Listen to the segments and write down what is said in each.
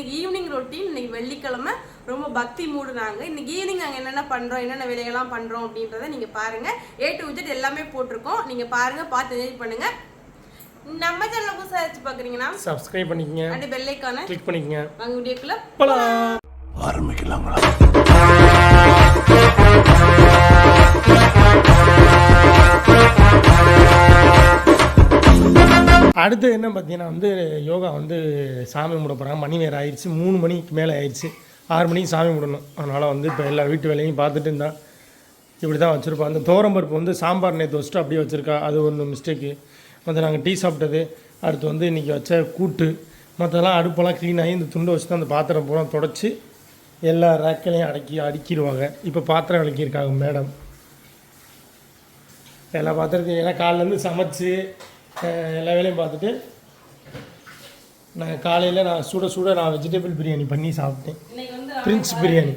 இன்னைக்கு evening routine இன்னைக்கு வெள்ளிக்கிழமை. ரொம்ப பக்தி மூடு நாங்க இன்னைக்கு ஈவினிங் நாங்க என்னென்ன பண்றோம் என்னென்ன வேலையெல்லாம் பண்றோம் அப்படின்றத நீங்க பாருங்க. ஏ டு விஜெட் எல்லாமே போட்டிருக்கோம். நீங்க பாருங்க பார்த்து என்ஜாய் பண்ணுங்க. நம்ம சேனல் புதுசாக வச்சு பார்க்குறீங்கன்னா சப்ஸ்கிரைப் பண்ணிக்கங்க. அப்படியே பெல்லைக்கான கிளிக் பண்ணிக்கங்க. வாங்க வீடியோக்குள்ள போலாம். அடுத்து என்ன பார்த்தீங்கன்னா வந்து யோகா வந்து சாமி கும்பிட போகிறாங்க மணி வேறு ஆயிடுச்சு. மூணு மணிக்கு மேலே ஆயிடுச்சு. ஆறு மணிக்கு சாமி கும்பிடணும். அதனால் வந்து இப்போ எல்லா வீட்டு வேலையும் பார்த்துட்டு இருந்தான் இப்படி தான் வச்சுருப்போம். அந்த பருப்பு வந்து சாம்பார் நேற்று வச்சுட்டு அப்படியே வச்சுருக்கா. அது ஒன்று மிஸ்டேக்கு மற்ற நாங்கள் டீ சாப்பிட்டது. அடுத்து வந்து இன்றைக்கி வச்ச கூட்டு. மற்றதெல்லாம் அடுப்பெல்லாம் க்ளீன் ஆகி இந்த துண்டை வச்சு தான் அந்த பாத்திரம் பூரா தொடச்சி எல்லா ரேக்களையும் அடக்கி அடுக்கிடுவாங்க. இப்போ பாத்திரம் விளக்கியிருக்காங்க மேடம். எல்லா பாத்திரத்தையும் ஏன்னா காலிலேருந்து சமைச்சு எல்லா வேலையும் பார்த்துட்டு நான் காலையில் நான் சுட சுட நான் வெஜிடபிள் பிரியாணி பண்ணி சாப்பிட்டேன். பிரின்ஸ் பிரியாணி.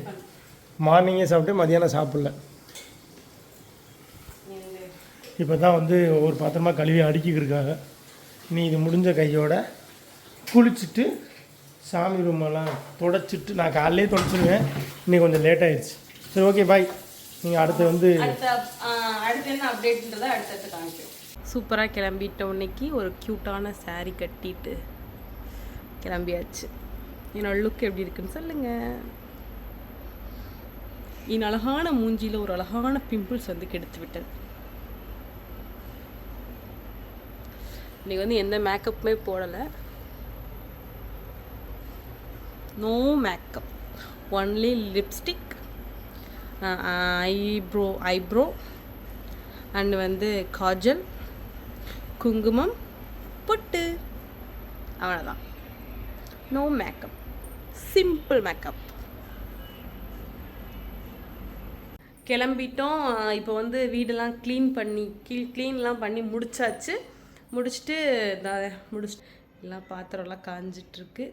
மார்னிங்கே சாப்பிட்டு மதியானம் சாப்பிடல. இப்போ தான் வந்து ஒரு பாத்திரமா கழுவி அடுக்கிட்டு இருக்காங்க நீ இது முடிஞ்ச கையோட குளிச்சுட்டு சாமி ரூமெல்லாம் தொடச்சிட்டு நான் காலையிலே தொடச்சிடுவேன் இன்னைக்கு கொஞ்சம் லேட் ஆயிடுச்சு. சரி ஓகே பாய் நீங்கள் அடுத்து வந்து அடுத்து என்ன அப்டேட்ன்றதை அடுத்தடுத்து காமிக்கும் சூப்பராக கிளம்பிட்ட இன்னைக்கு ஒரு க்யூட்டான saree கட்டிட்டு கிளம்பியாச்சு. என்னோடய லுக் எப்படி இருக்குன்னு சொல்லுங்கள் என் அழகான மூஞ்சியில் ஒரு அழகான பிம்பிள்ஸ் வந்து கெடுத்து விட்டது. இன்றைக்கி வந்து எந்த மேக்கப்புமே போடலை. No makeup only lipstick eyebrow eyebrow and வந்து காஜல். குங்குமம் பொட்டு. அவ்வளோதான் நோ மேக்கப் சிம்பிள் மேக்கப் கிளம்பிட்டோம். இப்போ வந்து வீடெல்லாம் க்ளீன் பண்ணி கீழ் க்ளீன்லாம் பண்ணி முடிச்சாச்சு. முடிச்சுட்டு முடிச்சுட்டு எல்லாம் பாத்திரம்லாம் காஞ்சிட்ருக்கு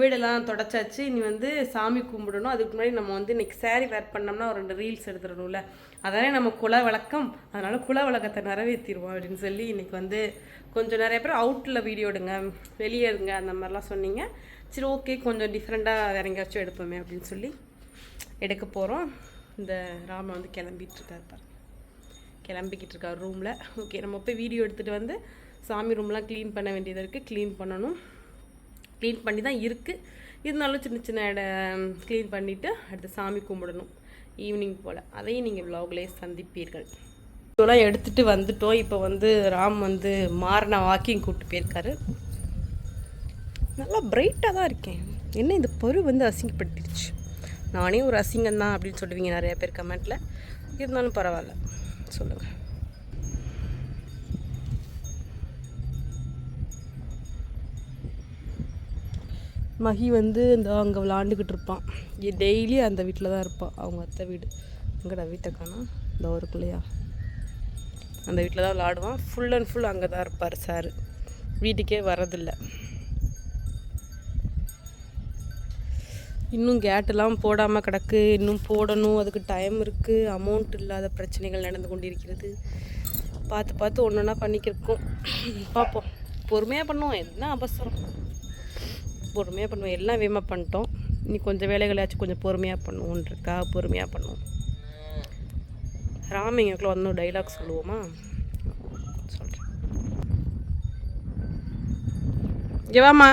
வீடெல்லாம் தொடச்சாச்சு. இனி வந்து சாமி கும்பிடணும். அதுக்கு முன்னாடி நம்ம வந்து இன்றைக்கி சேரீ வேர் பண்ணோம்னா ஒரு ரெண்டு ரீல்ஸ் எடுத்துடணும்ல. அதானே நம்ம குல வழக்கம். அதனால் குல வழக்கத்தை நிறைவேற்றிடுவோம் அப்படின்னு சொல்லி இன்னைக்கு வந்து கொஞ்சம் நிறைய பேர் அவுட்டில் வீடியோ எடுங்க. வெளியே எடுங்க அந்த மாதிரிலாம் சொன்னீங்க. சரி ஓகே கொஞ்சம் டிஃப்ரெண்ட்டாக வேற எங்கேயாச்சும் எடுப்போமே அப்படின்னு சொல்லி எடுக்க போகிறோம் இந்த ராம வந்து கிளம்பிகிட்ருக்காரு பாருங்க. கிளம்பிக்கிட்டு இருக்கார் ரூமில் ஓகே நம்ம போய் வீடியோ எடுத்துகிட்டு வந்து சாமி ரூம்லாம் க்ளீன் பண்ண வேண்டியது இருக்குது க்ளீன் பண்ணணும். க்ளீன் பண்ணி தான் இருக்குது இருந்தாலும் சின்ன சின்ன இட க்ளீன் பண்ணிவிட்டு அடுத்து சாமி கும்பிடணும். ஈவினிங் போல். அதையும் நீங்கள் விலாக்லேயே சந்திப்பீர்கள். இதெல்லாம் எடுத்துகிட்டு வந்துட்டோம். இப்போ வந்து ராம் வந்து மாறின வாக்கிங் கூப்பிட்டு போயிருக்காரு. நல்லா பிரைட்டாக தான் இருக்கேன். என்ன இந்த பரு வந்து அசிங்கப்பட்டுருச்சு நானே ஒரு அசிங்கம் தான் அப்படின்னு சொல்லுவீங்க நிறைய பேர் கமெண்ட்டில் இருந்தாலும் பரவாயில்ல. சொல்லுங்கள் மகி வந்து இந்த அங்கே விளாண்டுக்கிட்டு இருப்பான். டெய்லி அந்த வீட்டில் தான் இருப்பான் அவங்க அத்தை வீடு. எங்கடா வீட்டை காணோம்? இந்த ஊருக்குள்ளையா அந்த வீட்டில் தான் விளாடுவான். ஃபுல் அண்ட் ஃபுல் அங்கே தான் இருப்பார் சார் வீட்டுக்கே வரதில்லை. இன்னும் கேட்டெல்லாம் போடாமல் கிடக்கு. இன்னும் போடணும். அதுக்கு டைம் இருக்குது அமௌண்ட் இல்லாத பிரச்சனைகள் நடந்து கொண்டிருக்கிறது. பார்த்து பார்த்து ஒன்று ஒன்றா பண்ணிக்கிருக்கோம். பார்ப்போம். பொறுமையாக பண்ணுவோம். என்ன அவசரம்? பொறுமையாக பண்ணுவோம். எல்லாம் வேமா பண்ணிட்டோம். இனி கொஞ்சம் வேலைகளாச்சும் கொஞ்சம் பொறுமையாக பண்ணுவோன்றக்கா பொறுமையாக பண்ணுவோம். ராமிங்களுக்குள்ள வந்து டைலாக் சொல்லுவோமா? சொல்கிறேன் ஜெவாமா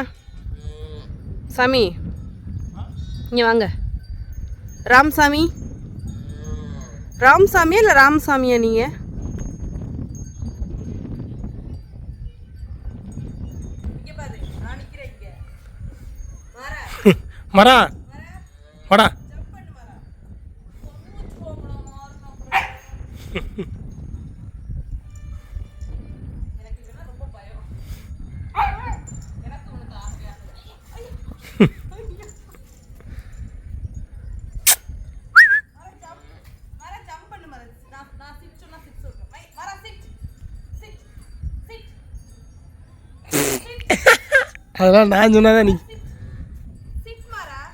சாமி. இங்கே வாங்க. ராம்சாமி? ராம்சாமியா இல்லை ராமசாமியா நீங்கள் மரா. வாடா. அதெல்லாம் நான் சொன்னாதான் நீ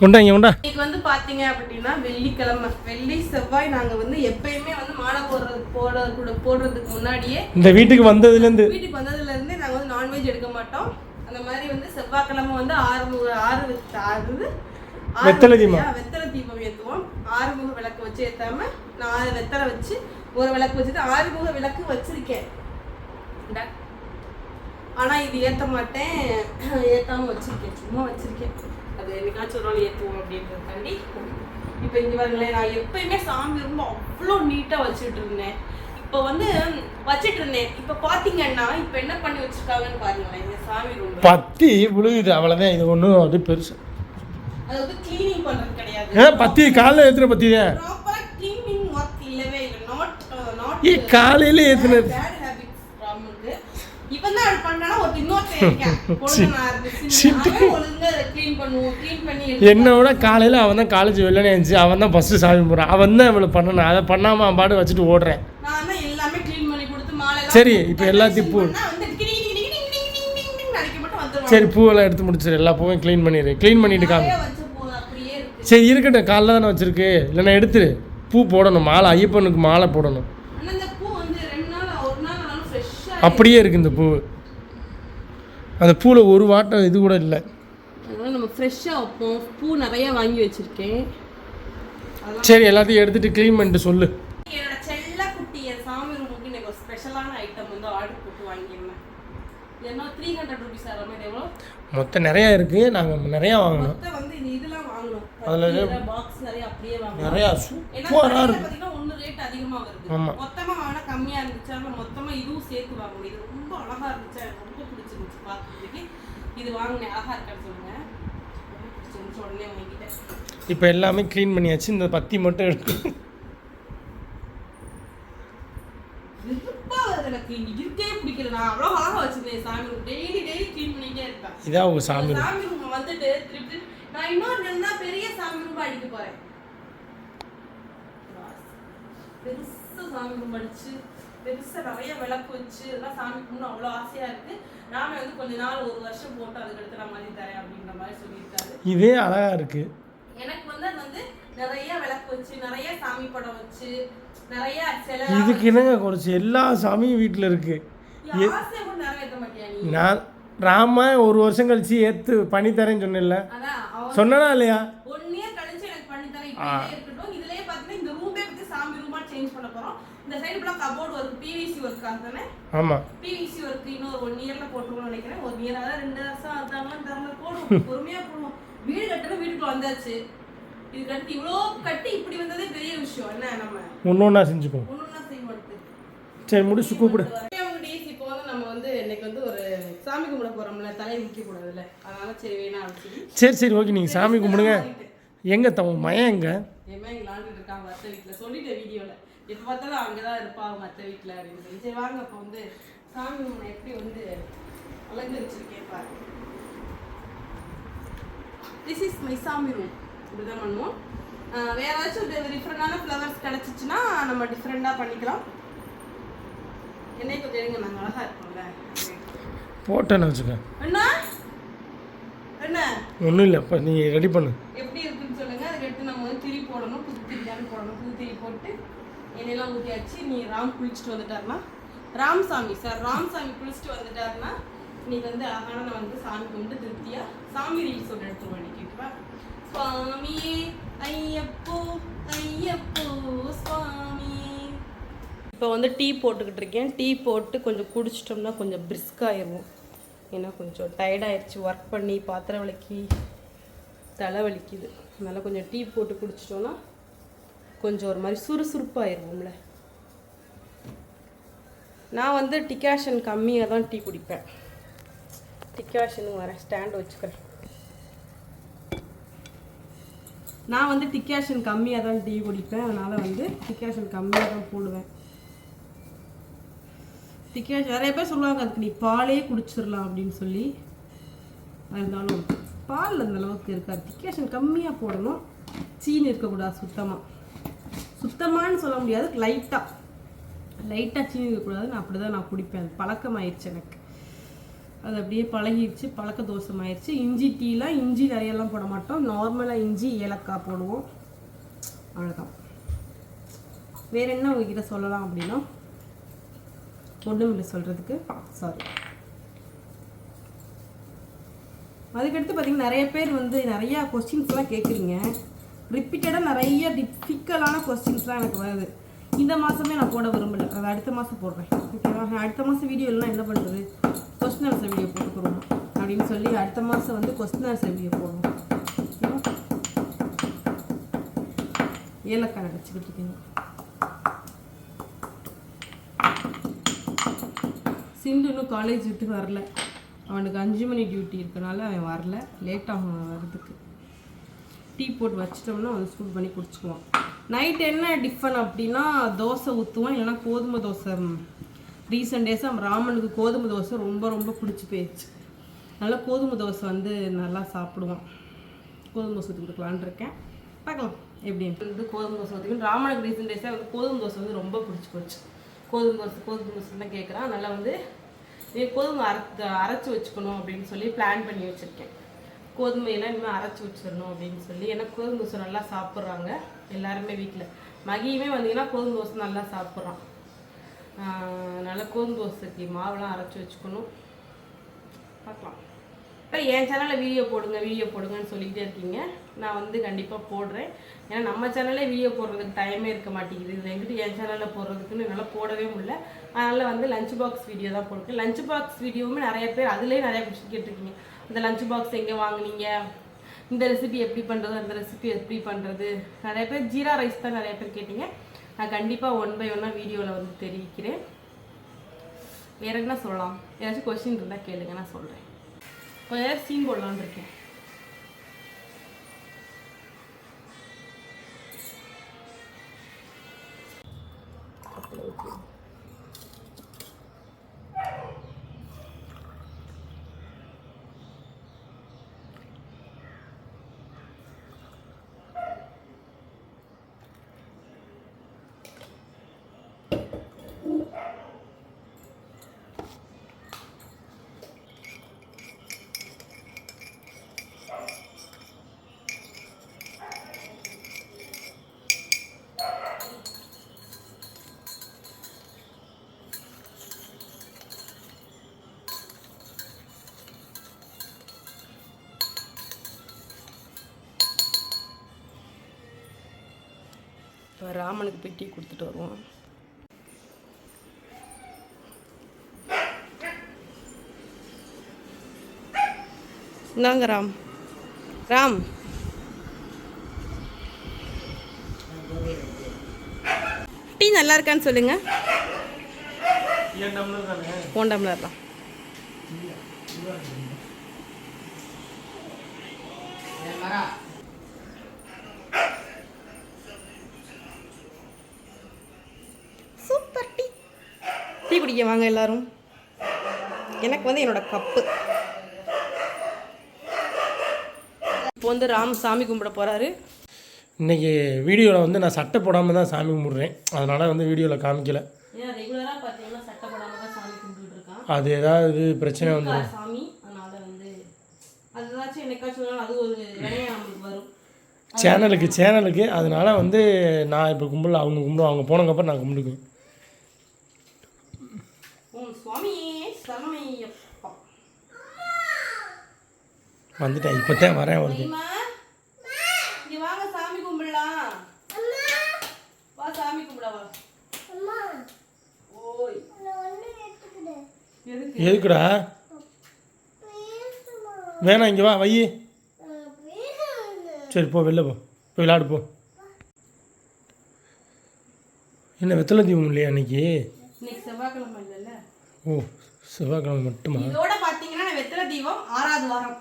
கொண்டாங்க கொண்டா. இன்னைக்கு வந்து பாத்தீங்க அப்படின்னா வெள்ளிக்கிழமை. வெள்ளி செவ்வாய் நாங்க வந்து எப்பயுமே வந்து மாலை போடுறது போட கூட போடுறதுக்கு முன்னாடியே இந்த வீட்டுக்கு வந்ததுலேருந்து. வீட்டுக்கு வந்ததுல இருந்து நாங்க வந்து நான்வெஜ் எடுக்க மாட்டோம். அந்த மாதிரி வந்து செவ்வாய்க்கிழமை வந்து ஆறு ஆறு ஆறு வெத்தலை தீபம். வெத்தலை தீபம் ஏற்றுவோம் ஆறுமுக விளக்கு வச்சு ஏத்தாம நான் வெத்தலை வச்சு ஒரு விளக்கு வச்சுட்டு ஆறுமுக விளக்கு வச்சிருக்கேன். ஆனா இது ஏத்த மாட்டேன். ஏத்தாம வச்சிருக்கேன். சும்மா வச்சிருக்கேன். அது என்னைக்காச்சும் ஒரு நாள் ஏத்துவோம் அப்படின்றதுக்காண்டி. இப்போ இங்க பாருங்களேன் நான் எப்பயுமே சாமி ரொம்ப அவ்வளோ நீட்டா வச்சுட்டு இருந்தேன். இப்போ வந்து வச்சிட்டு இருந்தேன். இப்போ பாத்தீங்கன்னா இப்போ என்ன பண்ணி வச்சிருக்காங்கன்னு பாருங்களேன். இந்த சாமி ரூம் பத்தி விழுகுது அவ்வளோதான் இது ஒன்றும் அது பெருசு. அது வந்து க்ளீனிங் பண்றது கிடையாது. பத்தி? காலைல ஏற்றுன பத்தி தான் ப்ராப்பரா க்ளீனிங் ஒர்க் இல்லவே இல்லை. நாட் நாட் ஏ காலையில ஏற்றுனது என்னோட காலையில் அவன் தான் காலேஜ் வெளில இருந்துச்சு அவன் தான் ஃபஸ்ட்டு சாமி போகிறான் அவன் தான் இவ்வளோ பண்ணணும். அதை பண்ணாமல் அவன் பாட்டு வச்சுட்டு ஓடுறேன். சரி இப்போ எல்லாத்தையும் பூ. சரி பூவெல்லாம் எடுத்து முடிச்சிரு எல்லா பூவையும் க்ளீன் பண்ணிடு. க்ளீன் பண்ணிட்டு காமி சரி இருக்கட்டும். காலைல தானே வச்சுருக்கு. இல்லைன்னா எடுத்துரு பூ போடணும். மாலை ஐயப்பனுக்கு மாலை போடணும். அப்படியே இருக்குது இந்த பூ. அந்த பூவில் ஒரு வாட்டம் இது கூட இல்லை. அதனால நம்ம ஃப்ரெஷ்ஷாக வைப்போம். பூ நிறைய வாங்கி வச்சிருக்கேன். சரி எல்லாத்தையும் எடுத்துட்டு க்ளீன் பண்ணிட்டு சொல்லு. என்னோட செல்ல குட்டி என் சாமி ரூமுக்கு எனக்கு ஒரு ஸ்பெஷலான ஐட்டம் வந்து ஆர்டர் போட்டு வாங்கியிருந்தேன். இது என்ன த்ரீ ஹண்ட்ரட் ருபீஸ் ஆகிற மாதிரி எவ்வளோ? மொத்தம் நிறையா இருக்குது நாங்கள் நிறையா வாங்கணும். மொத்தம் வந்து இந்த இதெல்லாம் வாங்கணும். அதுல பாக்ஸ் நிறைய அப்படியே வாங்கணும். நிறையா ஏன்னா சூப்பராக கடையில இருக்கு. பார்த்தீங்கன்னா ஒன்று ரேட் அதிகமாக வருது. ஆமா. மொத்தமா வாங்கினா கம்மியா இருந்துச்சு. அப்புறம் மொத்தமா இதுவும் சேர்த்து வாங்க முடியுது ரொம்ப அழகா இருந்துச்சு. பிடிச்சிருந்துச்சு பார்க்குறதுக்கு. இது வாங்கினேன் ஆஹா இருக்கான்னு சொல்லுங்கள் ரொம்ப பிடிச்சிருந்துச்சு உடனே உங்ககிட்ட. இப்போ எல்லாமே க்ளீன் பண்ணியாச்சு இந்த பத்தி மட்டும் எடுத்து. இதான் உங்க சாமி ரூம். வந்துட்டு திருப்பி நான் இன்னொரு நல்லா பெரிய சாமி ரூம் போறேன். பெருசா சாமி ரூம் பெருசா நிறைய விளக்கு வச்சு இதெல்லாம் சாமி கும்பிடணும் அவ்வளோ ஆசையா இருக்கு. நாம வந்து கொஞ்ச நாள் ஒரு வருஷம் போட்டு அதுக்கடுத்து நான் மாதிரி தரேன் அப்படின்ற மாதிரி சொல்லியிருக்காரு. இதே அழகாக இருக்குது எனக்கு வந்து அது வந்து நிறைய விளக்கு வச்சு நிறைய சாமி படம் வச்சு நிறைய சிலை இதுக்கு என்னங்க குறைச்சி? எல்லா சாமியும் வீட்டில் இருக்குது நான் ராம ஒரு வருஷம் கழிச்சு ஏற்று பண்ணி தரேன்னு சொன்னேன்ல. சொன்னனா இல்லையா? ஒன் இயர் கழிச்சு எனக்கு பண்ணி தரேன் இப்படியே இருக்கட்டும் இதுலயே பாத்தீங்கன்னா இந்த ரூமே பத்தி சாமி ரூமா சேஞ்ச் பண்ண போறோம் இந்த சைடு ஃபுல்லா கபோர்ட் ஒர்க் பிவிசி ஒர்க் தானே ஆமாம் பிவிசி ஒர்க் இன்னும் ஒரு ஒன் இயர்ல போட்டுருவோம்னு நினைக்கிறேன். ஒரு இயர் அதான் ரெண்டு வருஷம் அதாங்கலாம் தரல போடுவோம் பொறுமையா போடுவோம். வீடு கட்டணும் வீட்டுக்குள்ள வந்தாச்சு. இது கட்டி இவ்வளோ கட்டி இப்படி வந்ததே பெரிய விஷயம். என்ன நம்ம? செஞ்சுக்குவோம். ஒண்ணுன்னா செய்ய மாட்டேது சரி முடிச்சு கூப்பிடு. இப்போ வந்து நம்ம வந்து இன்னைக்கு வந்து ஒரு சாமி கும்பிட போறோம்ல தலையை முக்கிய கூடாதுல்ல அதனால சரி வேணாம் சரி சரி ஓகே நீங்கள் சாமி கும்பிடுங்க. எங்கே தவன் மயம் எங்க? ஏமா இங்கே விளாண்டுட்டு இருக்காங்க அத்தை வீட்டில் சொல்லிட்டேன் வீடியோவில் எப்போ பார்த்தாலும் அங்கே தான் இருப்பா அவங்க அத்தை வீட்டில் அப்படின்னு சொல்லி சரி வாங்க அப்போ வந்து சாமி ரூமை எப்படி வந்து அலங்கரிச்சிருக்கேன் பாருங்க திஸ் இஸ் மை சாமி ரூம் இப்படி தான் பண்ணுவோம் வேற ஏதாச்சும் டிஃப்ரெண்டான ஃப்ளவர்ஸ் கிடச்சிச்சின்னா நம்ம டிஃப்ரெண்டாக பண்ணிக்கலாம். என்னை கொஞ்சம் எடுங்க நாங்கள் அழகாக இருக்கோம்ல. போட்டேன்னு வச்சுக்க என்ன? என்ன? ஒன்றும் இல்லை இப்போ நீ ரெடி பண்ணு எப்படி இருக்குன்னு சொல்லுங்க அதுக்கு எடுத்து நம்ம வந்து திரி போடணும் புது திரி தானே போடணும் புது திரி போட்டு எண்ணெயெல்லாம் ஊற்றியாச்சு நீ ராம் குளிச்சுட்டு வந்துட்டாருன்னா ராம்சாமி சார் ராம்சாமி குளிச்சுட்டு வந்துட்டாருன்னா நீ வந்து அழகான நான் வந்து சாமி கும்பிட்டு திருப்தியா சாமி ரீல்ஸ் ஒன்று எடுத்துருவோம் இன்னைக்கு சுவாமியே ஐயப்போ ஐயப்போ சுவாமி இப்போ வந்து டீ போட்டுக்கிட்டு இருக்கேன். டீ போட்டு கொஞ்சம் குடிச்சிட்டோம்னா கொஞ்சம் பிரிஸ்காயிடும் ஏன்னா கொஞ்சம் டயர்டாயிருச்சு ஒர்க் பண்ணி பாத்திரம் விளக்கி தலை வலிக்குது. அதனால் கொஞ்சம் டீ போட்டு குடிச்சிட்டோன்னா கொஞ்சம் ஒரு மாதிரி சுறுசுறுப்பாயிருவோம்ல. நான் வந்து டிகாஷன் கம்மியாக தான் டீ குடிப்பேன். டிகாஷன் வரேன் ஸ்டாண்ட் வச்சுக்கிறேன். நான் வந்து டிகாஷன் கம்மியாக தான் டீ குடிப்பேன். அதனால் வந்து டிகாஷன் கம்மியாக தான் போடுவேன். டிகாஷன் நிறைய பேர் சொல்லுவாங்க அதுக்கு நீ பாலே குடிச்சிடலாம் அப்படின்னு சொல்லி. இருந்தாலும் பால் அந்த அளவுக்கு இருக்காது. டிகாஷன் கம்மியாக போடணும். சீனி இருக்கக்கூடாது சுத்தமாக சுத்தமானு சொல்ல முடியாது லைட்டாக லைட்டாக சீனி இருக்கக்கூடாது நான் அப்படி தான் நான் குடிப்பேன். அது பழக்கமாயிருச்சு எனக்கு. அது அப்படியே பழகிடுச்சு பழக்க தோசமாயிருச்சு இஞ்சி டீலாம் இஞ்சி நிறையெல்லாம் போட மாட்டோம். நார்மலாக இஞ்சி ஏலக்காய் போடுவோம். அவ்வளோதான் வேற என்ன உங்ககிட்ட சொல்லலாம் அப்படின்னா? ஒன்றும் இல்லை சொல்கிறதுக்கு சாரி அதுக்கடுத்து பார்த்தீங்கன்னா நிறைய பேர் வந்து நிறையா கொஸ்டின்ஸ்லாம் கேட்குறீங்க ரிப்பீட்டடாக நிறைய டிஃபிக்கலான கொஸ்டின்ஸ்லாம் எனக்கு வருது. இந்த மாதமே நான் போட விரும்பல. அது அடுத்த மாதம் போடுறேன். ஓகேவா அடுத்த மாதம் வீடியோ என்ன பண்ணுறது கொஸ்டின் ஆன்சர் வீடியோ போட்டுக்கிறோம் அப்படின்னு சொல்லி அடுத்த மாதம் வந்து கொஸ்டின் ஆன்சர் வீடியோ போடுவோம் ஓகேவா ஏலக்காய் நினச்சிக்கிட்டு இருக்கீங்க. சிந்து இன்னும் காலேஜ் விட்டு வரல. அவனுக்கு அஞ்சு மணி டியூட்டி இருக்கனால அவன் வரல. லேட் ஆகும் வரதுக்கு டீ போட்டு வச்சிட்டோம்னா வந்து சூட் பண்ணி குடிச்சுக்குவான் நைட் என்ன டிஃபன் அப்படின்னா தோசை ஊற்றுவோம் இல்லைன்னா கோதுமை தோசை. ரீசெண்ட் டேஸாக ராமனுக்கு கோதுமை தோசை ரொம்ப ரொம்ப பிடிச்சி போயிடுச்சு நல்லா கோதுமை தோசை வந்து நல்லா சாப்பிடுவோம். கோதுமை தோசை ஊற்றி கொடுக்கலான்னு இருக்கேன். பார்க்கலாம் எப்படின்னு வந்து கோதுமை தோசை ஊற்றிக்கணும் ராமனுக்கு ரீசெண்ட் டேஸாக வந்து கோதுமை தோசை வந்து ரொம்ப பிடிச்சி போச்சு. கோதுமை தோசை கோதுமை தோசை தான் கேட்குறான் நல்லா வந்து கோதுமை அரைத்து அரைச்சி வச்சுக்கணும் அப்படின்னு சொல்லி பிளான் பண்ணி வச்சுருக்கேன். கோதுமையெல்லாம் இனிமேல் அரைச்சி வச்சிடணும் அப்படின்னு சொல்லி. ஏன்னா கோதுமை தோசை நல்லா சாப்பிட்றாங்க எல்லாருமே வீட்டில் மகியுமே வந்தீங்கன்னா கோதுமை தோசை நல்லா சாப்பிட்றான். நல்லா கோதுமை தோசைக்கு மாவுலாம் அரைச்சி வச்சுக்கணும். பார்க்கலாம். இப்போ என் சேனலில் வீடியோ போடுங்க வீடியோ போடுங்கன்னு சொல்லிக்கிட்டே இருக்கீங்க. நான் வந்து கண்டிப்பாக போடுறேன். ஏன்னா நம்ம சேனல்லே வீடியோ போடுறதுக்கு டைமே இருக்க மாட்டேங்குது. இது எங்கிட்ட என் சேனலில் போடுறதுக்குன்னு என்னால் போடவே முடியல. அதனால் வந்து லஞ்ச் பாக்ஸ் வீடியோ தான் போடுறேன். லஞ்ச் பாக்ஸ் வீடியோவுமே நிறைய பேர் அதுலேயே நிறைய கொஸ்டின் கேட்டிருக்கீங்க. இந்த லஞ்ச் பாக்ஸ் எங்கே வாங்குனீங்க? இந்த ரெசிபி எப்படி பண்ணுறது அந்த ரெசிபி எப்படி பண்ணுறது நிறைய பேர் ஜீரா ரைஸ் தான் நிறைய பேர் கேட்டிங்க. நான் கண்டிப்பாக ஒன் பை ஒன்னாக வீடியோவில் வந்து தெரிவிக்கிறேன். வேற என்ன சொல்லலாம்? ஏதாச்சும் கொஸ்டின் இருந்தால் கேளுங்க நான் சொல்கிறேன் கொஞ்சம் நேரம் சீன் போடலான்னு இருக்கேன். இப்போ ராமனுக்கு டீ கொடுத்துட்டு வருவோம். இந்தாங்க ராம். ராம். டீ நல்லா இருக்கான்னு சொல்லுங்க. ஏன் போன் டம்ளர் தான். Yeah. டீ குடிக்க வாங்க எல்லாரும். எனக்கு வந்து என்னோட கப்பு. இப்போ வந்து ராம் சாமி கும்பிட போறாரு. இன்னைக்கு வீடியோவில் வந்து நான் சட்டை போடாமல் தான் சாமி கும்பிட்றேன். அதனால் வந்து வீடியோவில் காமிக்கல. ஏன்னா ரெகுலராக பார்த்தீங்கன்னா சட்டை போடாம தான் சாமி கும்பிட்டுட்டு இருக்கான். அது ஏதாவது பிரச்சனை வந்து இருக்கா சாமி அதனால வந்து என்னைக்காச்சும் அது ஒரு வரும். சேனலுக்கு சேனலுக்கு. அதனால வந்து நான் இப்போ கும்பல அவங்க கும்பிடுவோம் அவங்க போனதுக்கப்புறம் நான் கும்பிடுக்குவேன் சுவாமியே சரணையப்பா வந்துட்டேன் இப்போ தான் வரேன் வருது மகிமா இங்க வாங்க சாமி கும்பிடலாம் வா சாமி கும்பிட வா ஓய் எதுக்குடா வேணாம் இங்கே வா வை சரி போ வெளில போ போய் விளையாடு போ என்ன வெத்தலை தீபம் இல்லையா அன்னைக்கு இன்னைக்கு செவ்வாய்க்கிழமை இல்லைல்ல ஓ செவ்வாய்க்கிழமை மட்டுமா? இதோட பாத்தீங்கன்னா நான் வெத்தலை தீபம் ஆறாவது வாரம்.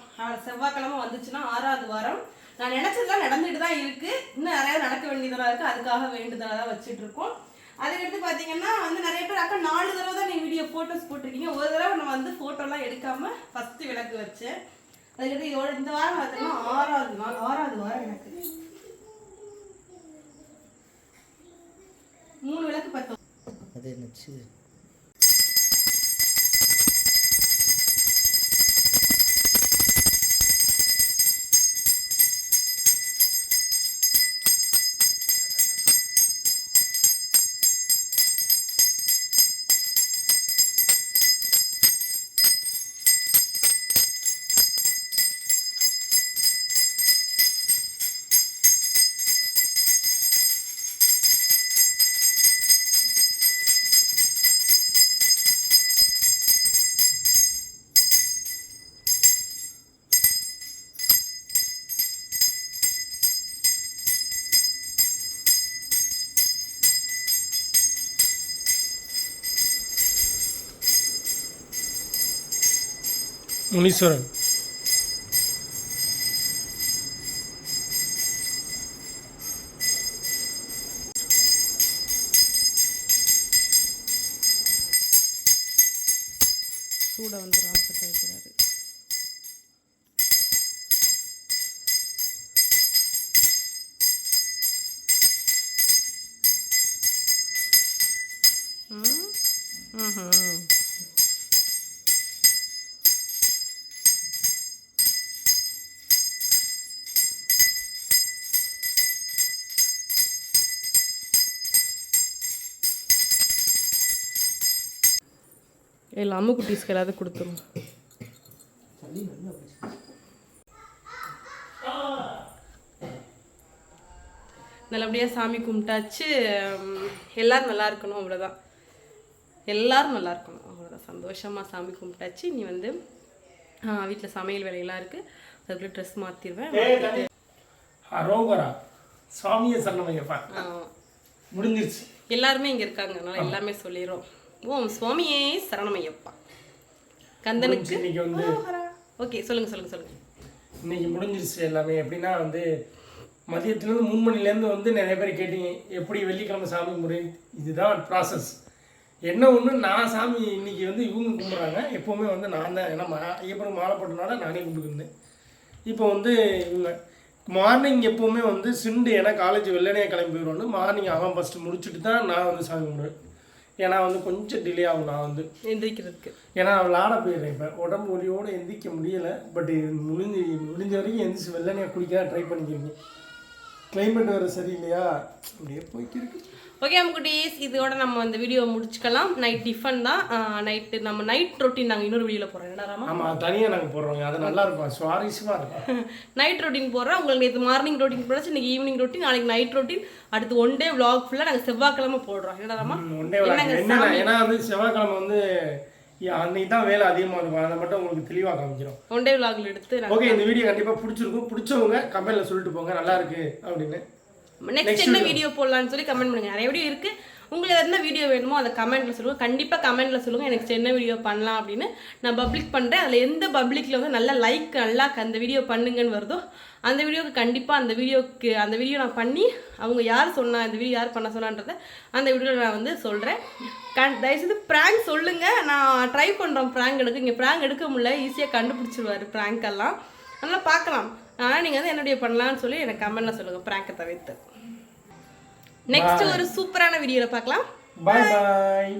செவ்வாய்க்கிழமை வந்துச்சுன்னா ஆறாவது வாரம். நான் நினைச்சதுலாம் நடந்துட்டு தான் இருக்கு. இன்னும் நிறைய நடக்க வேண்டியதெல்லாம் இருக்கு. அதுக்காக வேண்டுதலாக தான் வச்சுட்டு இருக்கோம். அதுக்கடுத்து பார்த்தீங்கன்னா வந்து நிறைய பேர் அக்கா நாலு தடவை தான் நீ வீடியோ ஃபோட்டோஸ் போட்டிருக்கீங்க. ஒரு தடவை நான் வந்து ஃபோட்டோலாம் எடுக்காம ஃபஸ்ட்டு விளக்கு வச்சேன். அதுக்கிட்ட இதோட இந்த வாரம் பார்த்தோம்னா ஆறாவது நாள் ஆறாவது வாரம் எனக்கு. மூணு விளக்கு பத்தோம் அது என்னச்சு? முனீஸ்வரன். சூட வந்து ராம்பட்ட வைக்கிறாரு. ம்? ம்ஹும். இல்லை அம்மு குட்டீஸ்க்கு ஏதாவது கொடுத்துரும் நல்லபடியாக சாமி கும்பிட்டாச்சு. எல்லாரும் நல்லா இருக்கணும் அவ்வளோதான் எல்லாரும் நல்லா இருக்கணும் அவ்வளோதான் சந்தோஷமாக சாமி கும்பிட்டாச்சு. நீ வந்து வீட்டில் சமையல் வேலையெல்லாம் இருக்குது அதுக்குள்ளே ட்ரெஸ் மாற்றிடுவேன் அரோகரா. சுவாமியை சரணமையப்பா. முடிஞ்சிருச்சு. எல்லாருமே இங்கே இருக்காங்க. அதனால எல்லாமே சொல்லிடுறோம். ஓம் சுவாமியே சரணமையப்பா. கந்தனுக்கு இன்னைக்கு வந்து ஓகே சொல்லுங்க சொல்லுங்க சொல்லுங்க. இன்னைக்கு முடிஞ்சிருச்சு எல்லாமே. எப்படின்னா வந்து மதியத்துலேருந்து மூணு மணிலேருந்து வந்து நிறைய பேர் கேட்டீங்க எப்படி வெள்ளிக்கிழமை சாமி முறை இதுதான் ப்ராசஸ் என்ன ஒன்று நான் சாமி இன்னைக்கு வந்து இவங்க கும்பிட்றாங்க. எப்போவுமே வந்து நான் தான். ஏன்னா மா ஐயப்பனுக்கு மாலை போட்டனால நானே கும்பிட்டுருந்தேன் இப்போ வந்து இவங்க மார்னிங் எப்போவுமே வந்து சிண்டு ஏன்னா காலேஜ் வெள்ளனையாக கிளம்பி போயிடுவான்னு மார்னிங் அவன் ஃபஸ்ட்டு முடிச்சுட்டு தான் நான் வந்து சாமி கும்பிடுவேன். ஏன்னா வந்து கொஞ்சம் டிலே ஆகும். நான் வந்து எந்திரிக்கிறதுக்கு. ஏன்னா விளாட போயிடுறேன் இப்போ. உடம்பு ஒலியோடு எந்திரிக்க முடியலை. பட் முடிஞ்சு முடிஞ்ச வரைக்கும் எந்திரிச்சு வெள்ளனையாக குடிக்க ட்ரை பண்ணிக்கிறீங்க. கிளைமேட் வேறு சரியில்லையா? அப்படியே போய்க்கிருக்கு ஓகே குட்டீஸ் இதோட நம்ம அந்த வீடியோ முடிச்சுக்கலாம். நைட் டிஃபன் தான். நைட்டு நம்ம நைட் ரொட்டீன் நாங்கள் இன்னொரு வீடியோவில் போகிறோம் என்ன ராமா? ஆமாம் தனியாக நாங்கள் போடுறோங்க. அது நல்லா இருக்கும். சுவாரஸ்யமாக இருக்கும். நைட் ரொட்டீன் போடுறோம். உங்களுக்கு நேற்று மார்னிங் ரொட்டீன் போடுறோம். இன்னைக்கு ஈவினிங் ரொட்டீன் நாளைக்கு நைட் ரொட்டீன் அடுத்து ஒன் டே vlog ஃபுல்லாக நாங்கள் செவ்வாய்க்கிழமை போடுறோம். என்ன ராமா? ஒன்றே என்னன்னா ஏன்னா வந்து செவ்வாய்க்கிழமை வந்து அன்னைக்கு தான் வேலை அதிகமாக இருக்கும். அதை மட்டும் உங்களுக்கு தெளிவாக காமிக்கிறோம். ஒன் டே vlogல எடுத்து ஓகே இந்த வீடியோ கண்டிப்பாக பிடிச்சிருக்கும். பிடிச்சவங்க கமெண்ட்டில் சொல்லிட்டு போங்க. நல்லா இருக்கு. அப்படின்னு. நெக்ஸ்ட் என்ன வீடியோ போடலாம்னு சொல்லி கமெண்ட் பண்ணுங்க. நிறைய வீடியோ இருக்கு. உங்களுக்கு என்ன வீடியோ வேணுமோ அதை கமெண்ட்டில் சொல்லுங்கள் கண்டிப்பாக கமெண்ட்டில் சொல்லுங்கள் எனக்கு என்ன வீடியோ பண்ணலாம் அப்படின்னு நான் பப்ளிக் பண்ணுறேன் அதில் எந்த பப்ளிக்ல வந்து நல்ல லைக் நல்லா அந்த வீடியோ பண்ணுங்கன்னு வருதோ அந்த வீடியோவுக்கு கண்டிப்பாக அந்த வீடியோக்கு அந்த வீடியோ நான் பண்ணி அவங்க யார் சொன்னா இந்த வீடியோ யார் பண்ண சொன்னான்றதை அந்த வீடியோவில் நான் வந்து சொல்கிறேன் கண் தயவுசெய்து ப்ராங்க் சொல்லுங்கள் நான் ட்ரை பண்ணுறோம் ப்ராங்க் எடுக்க. இங்கே ப்ராங்க் எடுக்க முடியல. ஈஸியாக கண்டுபிடிச்சிருவார் ப்ராங்க் எல்லாம். அதனால் பார்க்கலாம். ஆனால் நீங்கள் வந்து என்னுடைய பண்ணலாம்னு சொல்லி எனக்கு கமெண்ட்டில் சொல்லுங்கள் ப்ராங்கை தவிர்த்து. நெக்ஸ்ட் ஒரு சூப்பரான வீடியோவில் பார்க்கலாம். பாய் பாய்